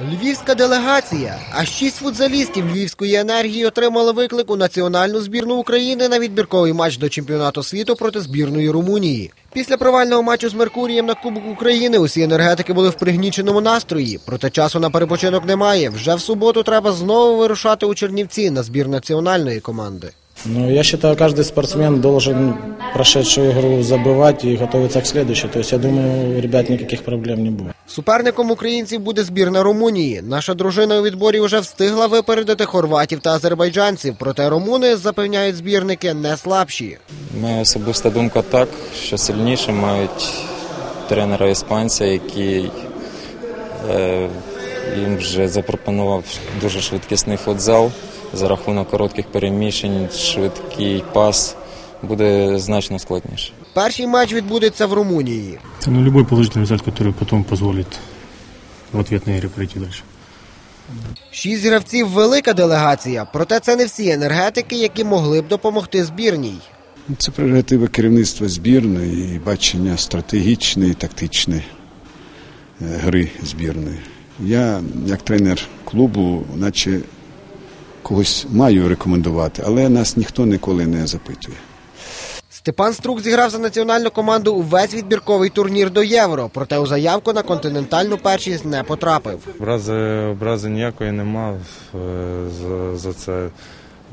Львівська делегація, а шість футзалістів львівської енергії отримали виклик у національну збірну України на відбірковий матч до чемпіонату світу проти збірної Румунії. Після провального матчу з Меркурієм на Кубок України усі енергетики були в пригніченому настрої. Проте часу на перепочинок немає. Вже в суботу треба знову вирушати у Чернівці на збір національної команди. Ну, я считаю, каждый спортсмен должен прошедшую игру забывать и готовиться к следующей. То есть, я думаю, у ребят никаких проблем не будет. Суперником українців буде збірна Румунії. Наша дружина у відборі вже встигла випередити хорватів та азербайджанців. Проте румуни запевняють збірники не слабші. Моя особиста думка так, що сильніше мають тренера іспанця, який е, їм вже запропонував дуже швидкісний футзал за рахунок коротких переміщень, швидкий пас буде значно складніше. Перший матч відбудеться в Румунії. Это ну, любой положительный результат, который потом позволит в ответной игре пройти дальше. Шість гравців велика делегація, проте це не всі енергетики, які могли б допомогти збірній. Це прерогатива керівництва збірної і бачення стратегічної, тактичної е, гри збірної. Я, як тренер клубу, наче когось маю рекомендувати, але нас ніхто ніколи не запитує. Степан Струк зіграв за національну команду увесь відбірковий турнір до євро, проте у заявку на континентальну першість не потрапив. Образи, образи ніякої нема е, за, за це.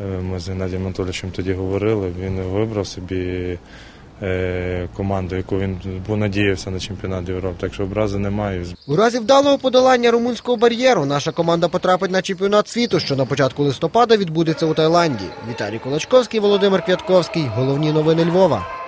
е, Ми з Геннадієм Анатолійовичем тоді говорили. Він вибрав собі команду, яку він бо надіявся на чемпіонат Європи. Так що образи немає. У разі вдалого подолання румунського бар'єру наша команда потрапить на чемпіонат світу, що на початку листопада відбудеться у Таїланді. Віталій Колачковський, Володимир Квятковський. Головні новини Львова.